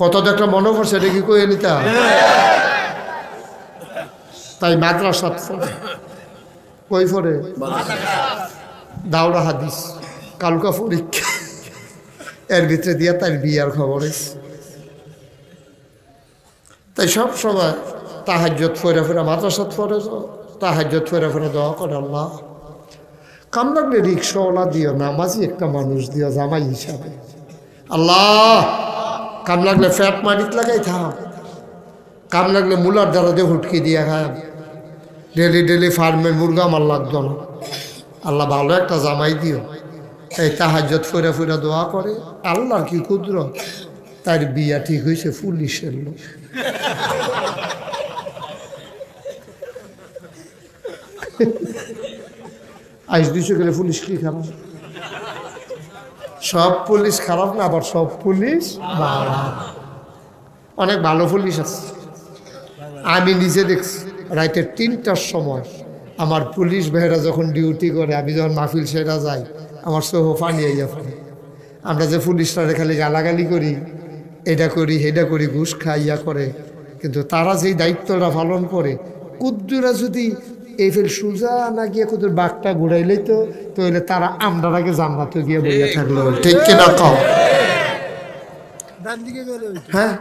কত একটা মনে করছে এটা কি কয়ে নিতা? তাই মাদ্রাসাত পড়ে। কই পড়ে? দাওড়া হাদিস। কালকা পরীক্ষা। এর ভিতরে দিয়া তার বিয়ার খবর তাই সব সময় তাহাজ্জত ফেরা ফেরা মাদ্রাসাত ফেরে তাহাজ্জত ফেরা ফেরা দোয়া করে আল্লাহ। কাম রিক্সাওয়ালা দিও নামাজি একটা মানুষ দিও জামাই হিসাবে। আল্লাহ! কাম লাগলে ফ্যাট মারিত লাগাই থাম। কাম লাগলে মুলার দ্বারা দিয়ে হুটকি দিয়ে খায়। ডেলি ডেলি ফার্মে মুরগা আমার লাগতো না। আল্লাহ ভালো একটা জামাই দিও। এই তাহাজ্জত ফেরা ফুরা দোয়া করে, আল্লাহর কি ক্ষুদ্র তার বিয়া ঠিক হয়েছে পুলিশের লোক। আইস দুইশো গেলে পুলিশ কি খারাপ? সব পুলিশ খারাপ না, আবার সব পুলিশ অনেক ভালো পুলিশ আছে। আমি নিজে দেখছি, রাইতে তিনটার সময় আমার পুলিশ ভাইয়েরা যখন ডিউটি করে, আমি যখন মাহফিল সেরা যাই, আমার সহ পানি আইয়া পড়ে আমরা যে পুলিশরা খালি গালাগালি করি, এটা করি হেটা করি, ঘুষ খাইয়া করে, কিন্তু তারা যেই দায়িত্বটা পালন করে, কুদ্দুরা যদি এই ফের সুজা না গিয়ে কুদুর বাঘটা ঘুরাইলেই তো তাহলে তারা আমরা আগে জান্নাতে গিয়ে বইয়া থাকল। ঠিক কিনা কও? হ্যাঁ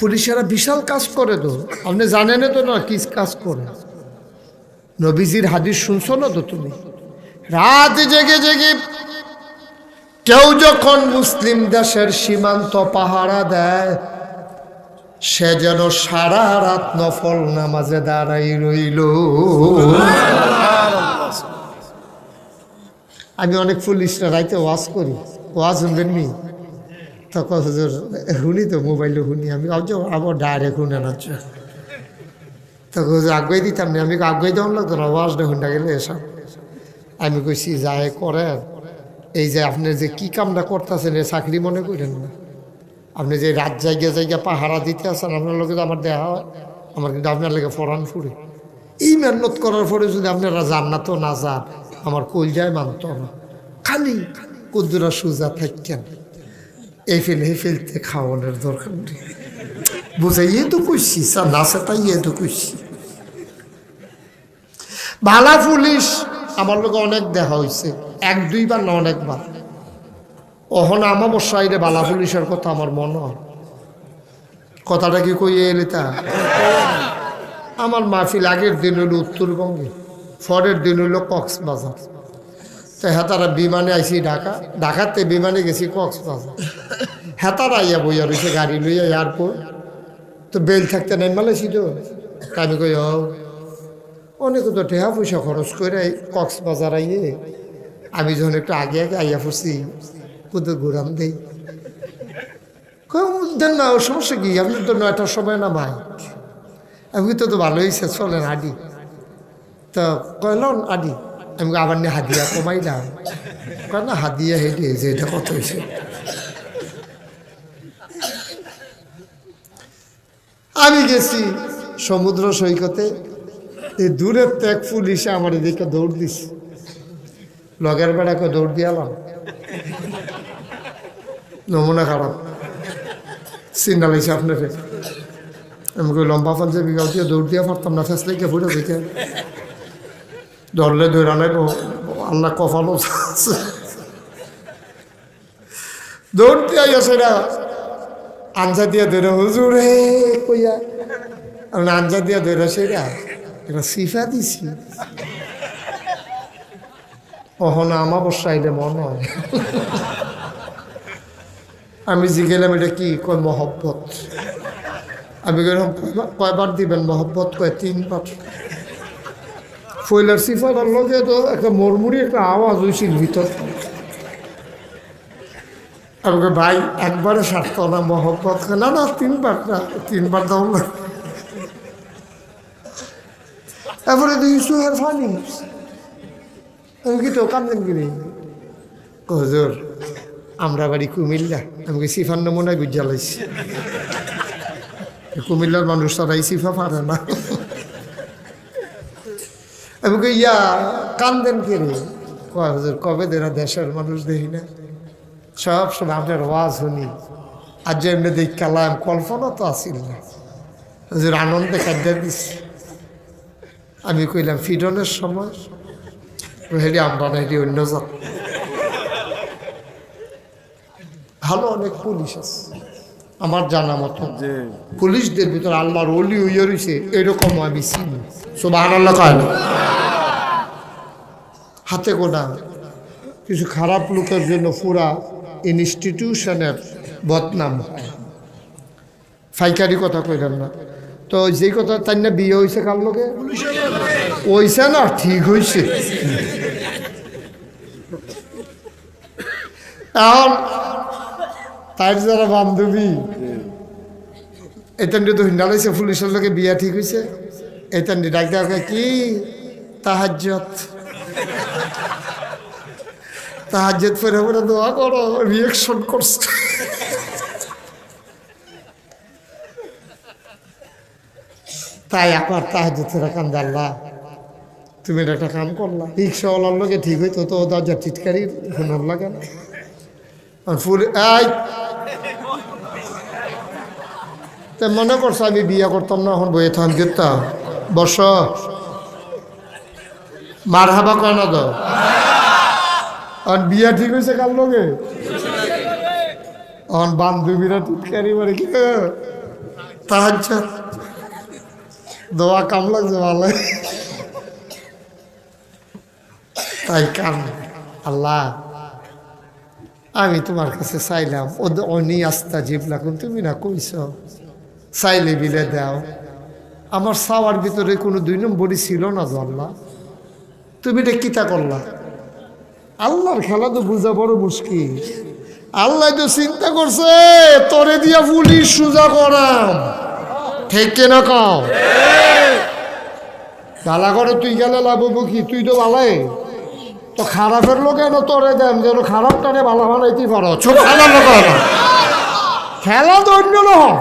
পুলিশেরা বিশাল কাজ করে তো। আপনি জানেন তো না কি কাজ করে। নবীজির হাদিস শুনছো না তো তুমি? রাত জেগে জেগে কেউ যখন মুসলিম দেশের সীমান্ত পাহারা দেয় সে যেন সারা রাত নফল নামাজে দাঁড়াই রইল। আমি অনেক পুলিশরা রাইতে ওয়াজ করি। ওয়াজ শুনবেন নি? তখন শুনি তো, মোবাইলে শুনি। আমি আবার ডাইরেক্ট শুনে না তখন হুজুর আগুয়াই দিতাম না। আমি আগুয়াই দেওয়ার লাগতো না ওয়াজটা শুনটা গেলে এসব। আমি কইছি যায় করেন। এই যে আপনি যে কি কামটা করতেছেন, এ চাকরি মনে করেন না? আপনি যে রাত জায়গা জায়গা পাহারা দিতে আছেন, আপনার লোকে তো আমার দেহা হয়, আমার কিন্তু আপনার লেগে ফরান ফুরে। এই মেহনত করার পরে যদি আপনারা জান্নাতও না যান, আমার কলজায় মানত না। খালি কুদ্দুরা সুজা থাকেন এই ফেল, এই ফেলতে খাওয়ানোর দরকার নেই। বুঝাইয়ে তো কইছি, স্যার, না সেটাই ইয়ে তো কইছি। ভালা পুলিশ, আমার লোকে অনেক দেখা হয়েছে এক দুইবার না অনেকবার। অহন আমার সাইডে বালা পুলিশের কথা আমার মনে। কথাটা কি কইয়ে এলি তা আমার মাহফিল আগের দিন হইল উত্তরবঙ্গে, পরের দিন হইল কক্সবাজার। তো হেতারা বিমানে আইসি ঢাকা, ঢাকাতে বিমানে গেছি কক্সবাজার। হেতারা আইয়া বইয়া রয়েছে গাড়ি লইয়া এয়ারপোর্ট। তো বেল থাকতে নাই মালেছি তো। আমি কই অনেক তো টেহা পয়সা খরচ করে কক্সবাজার আইয়ে আমি যখন একটু আগে আগে আইয়া পড়ছি কোথাও ঘুরাম দেই। কম দেন না ও সমস্যা কি? আপনি তো নয়টার সময় না ভাই। আমি তো তো ভালো হয়েছে চলেন, আডি। তো কইলন আডি। আমি আবার নিয়ে হাদিয়া কমাইলাম কয়, না, হাদিয়া হেঁটে যে এটা কত হয়েছে আমি গেছি সমুদ্র সৈকতে এই দূরের ত্যাগ পুলিশে আমার এদিকে দৌড় দিছে। লগের বেড়াকে দৌড় দিয়ালাম নমুনা খারাপ। চিন্তা লাগছে আপনাকে। আমি কই, লম্বা পাঞ্জাবি গাও দিয়ে দৌড় দিয়ে পারতাম না ফেসলে কে ফুটে দেখে ধরলে ধরে নাই আল্লাহ কফালো দৌড় দিয়ে আসে না। আঞ্জা দিয়ে ধরে হুজুর হে কইয়া। আমি আঞ্জা দিয়ে ধরে সেরা এটা সিফা দিছি। অহনা আমার বসাইলে মনে হয়। আমি জিগেলাম এটা কি? কয় মহব্বত। আমি গেলাম কয়বার দিবেন মহব্বত? কয়, তিনবার। ফয়লার সিফাটার লগে তো একটা মরমুরি, একটা আওয়াজ হয়েছিল ভিতর। আমাকে ভাই, একবারে সারত না মহব্বত। না না, তিনবার না, তিনবার দাও না। তারপরে দুই সুহের ফানি। আমি কি তো কান্দেন কিনি হজুর আমরা বাড়ি কুমিল্লা, আমাকে সিফার নমুনায় বুঝা লাইছি। কুমিল্লার মানুষ তারাই সিফা পারে না। আমাকে ইয়া কান্দেন কে রে? হুজুর, কবে দেরা দেশের মানুষ দেখি না? সব সময় আপনার ওয়াজ শুনি। আর যে এমনি দেখালাম কল্পনা তো আসিল না। হুজুর, আনন্দে কাজা দিছি। আমি কইলাম ফিডনের সময়? হেরি, আমরা না, হেরি অন্য জাত। ভালো অনেক পুলিশ আছে। আমার জানা মতো। পুলিশদের ভিতরে আল্লাহর অলি হইয়া রয়েছে এরকম আমি চিনি। সুবাহ আল্লাহ কয় না? হাতে গোনা। কিছু খারাপ লোকের জন্য পুরা ইনস্টিটিউশনের বদনাম হয়। ফাইকারি কথা কইলাম না। তো যেই কথা তাই না বিয়ে হয়েছে কার লোকে হইছে না ঠিক হয়েছে এখন তার যারা বান্ধবী এতেন্ডি তো হিন্ডা লইছে পুলিশের লোকে বিয়া ঠিক হয়েছে এতেন্ডি ডাক দেওয়া কি তাহাজ্জত তাহাজ্জত পরে পরে দোয়া করো রিয়েকশন করছে তাই আমার তাহাজ্জতের কান আল্লাহ। তুমি একটা কাম করলা রিক্সাওয়ালার লোকে ঠিক হইতো তো দরজা টিটকারি হুনর লাগে না আর ফুল এই তা মনে করছ আমি বিয়ে করতাম না, এখন বইয়ে থাম যেতাম বস। মার হাবা কেন তো? আর বিয়া ঠিক হয়েছে কার লগে? এখন বান্ধবীরা টিটকারি মারে কি তাহার দোয়া কাম লাগছে ভালো। তাই কাম, আল্লাহ, আমি তোমার কাছে চাইলাম ওদের অনি আস্তা জিবলাকুন তুমি না কইছ। চাইলে বিলে দাও। আমার চাওয়ার ভিতরে কোনো দুই নম্বরই ছিল না আল্লাহ তুমি এটা কিতা করলা? আল্লাহর খেলা তো বোঝা বড় মুশকিল। আল্লাহ তো চিন্তা করছে, তরে দিয়া পুলিশ সোজা করাম। ঠিক কেনা কও? গালা করে তুই গেলে লাভ কি? তুই তো ভালাই তো খারাপের লোক এনে তোরে দেন, যেন খারাপটারে ভালো বানাইতে পারো। লোক খেলা তো অন্য লোক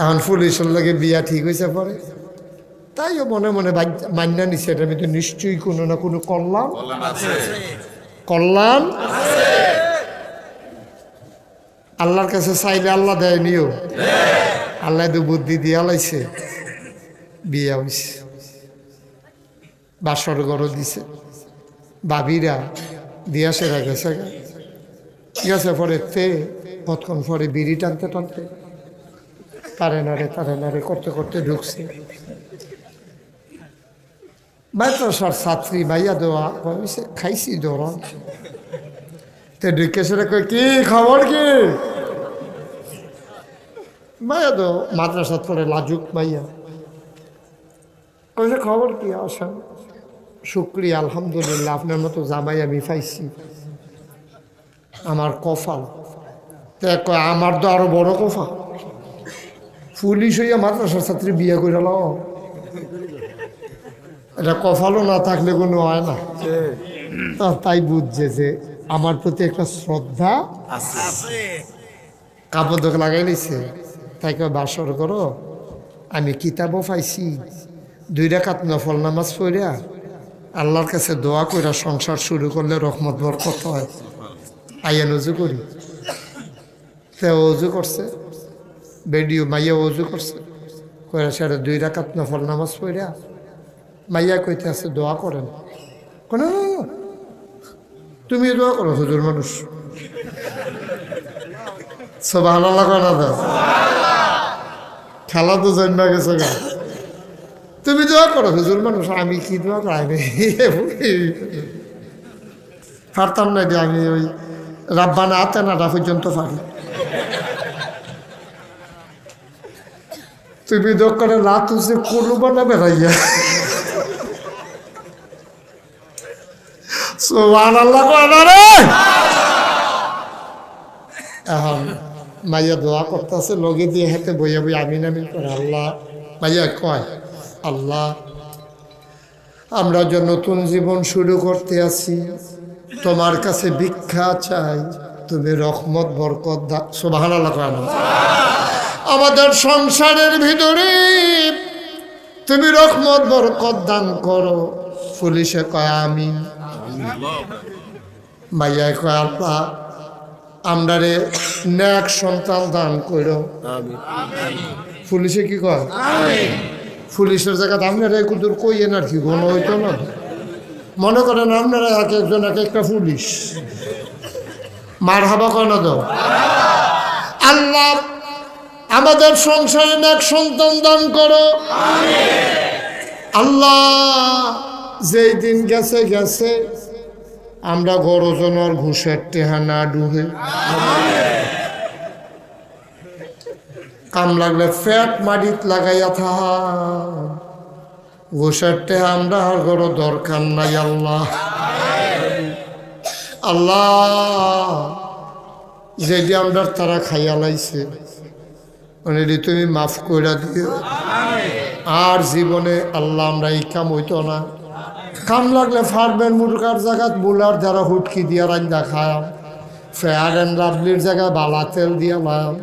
এখন পুলিশের লোকে বিয়া ঠিক হয়েছে পরে। তাইও মনে মনে মান্যা নিছে এটার ভিতরে নিশ্চয়ই কোনো না কোনো কল্যাণ। কল্যাণ আল্লাহর কাছে চাইলে আল্লাহ দেয় নিও। আল্লাহ তো বুদ্ধি দিয়া লাইছে। বিয়া হয়েছে বাসর গড় দিছে। বাবিরা দিয়া সেরা গেছে। গেছে পরে তে কতক্ষণ পরে বিড়ি টানতে টানতে। তারে নারে তারে নারে করতে করতে ঢুকছে। মাদ্রাসার ছাত্রী ভাইয়া দেওয়া হয়েছে খাইছি দৌড়ান তে ঢুকে সেটা কয়, কি খবর কি? মাইয়া তো মাদ্রাসাত পড়ে লাজুক মাইয়া। কইছে, খবর কি, আসেন। শুক্রিয়া, আলহামদুলিল্লাহ, আপনার মতো জামাই আমি পাইছি। আমার কফাল আমার তো আরও বড় কফা পুলিশ হইয়া মাদ্রাসার ছাত্রী বিয়ে করে লাও। এটা কফালও না থাকলে কোনো হয় না। তাই বুঝছে যে আমার প্রতি একটা শ্রদ্ধা কাপড় দোক লাগাই নিছে। তাই কয় বাসর করো। আমি কিতাবও পাইছি। দুই রাকাত নফল নামাজ পড়িয়া আল্লাহর কাছে দোয়া কইরা সংসার শুরু করলে রহমত বরকত হয়। আইয়া নজু করি। সে অজু করছে। বেডিও মাইয়া অজু করছে। কইরা সেটা দুই রাকাত নফল নামাজ পড়িয়া মাইয়া কইতে আছে, দোয়া করেন। কোন তুমি দোয়া করো, হুজুর মানুষ। সব আল্লাহ করা দাও খেলা তো জন্ম গেছে গা। তুমি দোয়া করো, হুজুর মানুষ, আমি কি দোয়া করি? আমি পারতাম না যে আমি ওই রাব্বানা আতে নাটা পর্যন্ত পারি তুমি দোকানে রাত উঠে করব না বেড়াইয়া সোহান আল্লাহ রে এখন মাইয়া দোয়া করতেছে, লগে দিয়ে হেঁটে বইয়া বই আমিন আমিন করে, আল্লাহ মাইয়া কয়, আল্লাহ আমরা যে নতুন জীবন শুরু করতে আছি, তোমার কাছে ভিক্ষা চাই, তুমি রহমত, বরকত দা সোভান আল্লাহ না। আমাদের সংসারের ভিতরে তুমি রহমত বরকত দান করো। পুলিশে কয় আমি মাইয়ায় কয় আল্লাহ আমরারে ন্যাক সন্তান দান কইর পুলিশে কি কয়? পুলিশের জায়গাতে আপনারা কুদুর কইয়েন আর কি কোনো হইতো না। মনে করেন আপনারা এক একজন এক একটা পুলিশ। মার হাবা কয় না তো? আল্লাহ আমাদের সংসারে এক সন্তান দান করো। আল্লাহ যেই দিন গেছে গেছে। আমরা গরজনের ঘুষের টেহা না ডুবে। কাম লাগলে ফ্যাট মাটিত লাগাইয়া থাহা। ঘুষের টেহা আমরা আর গরো দরকার নাই, আল্লাহ। আল্লাহ যেটি আমরা তারা খাইয়া লাইছে। মানে তুমি মাফ করে দিও। আর জীবনে আল্লাহ আমরা এই কাম হইতো না। কাম লাগলে ফারবেন মুরগার জায়গাত বুলার দ্বারা হুটকি দিয়া রান্দা খায়াম। ফেয়ার অ্যান্ড লাভলির জায়গায় বালা তেল দিয়া লাম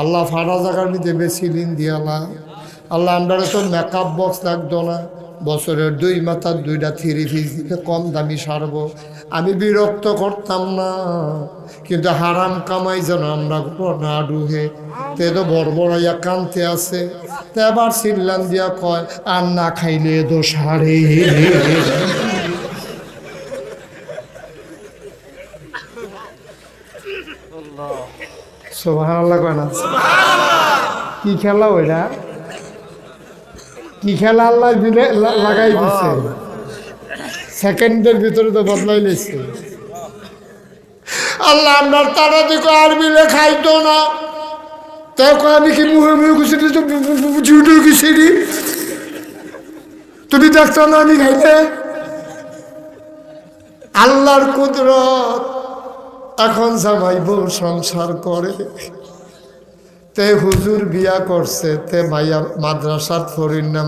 আল্লাহ ফাড়া জায়গার মধ্যে বেসিলিন দিয়া লাম আল্লাহ আমরা তো মেকআপ বক্স লাগতো না। বছরের দুই মাথার দুইটা থ্রি পিস দিতে কম দামি সারবো। আমি বিরক্ত করতাম না কিন্তু হারাম কামাই যেন আমরা না ডুহে তে তো বড় বড় ইয়া কানতে আছে তে আবার দিয়া কয় আর না খাইলে তো হারে? সোভান আল্লাহ কয় না? কি খেলা ওইটা? কি খেলা আল্লাহ দিলে লাগাই দিছে। সেকেন্ডের ভিতরে তো বদলাই লেছে আল্লাহ আপনার তারা দিকে আর মিলে খাইতো না। তাও কয় আমি কি মুহে মুহে ঘুষে দিতে জিউটে দি তুমি দেখছ না আমি খাইতে আল্লাহর কুদরত এখন জামাই বউ সংসার করে। তে হুজুর বিয়া করছে তে মাইয়া মাদ্রাসার ফরির নাম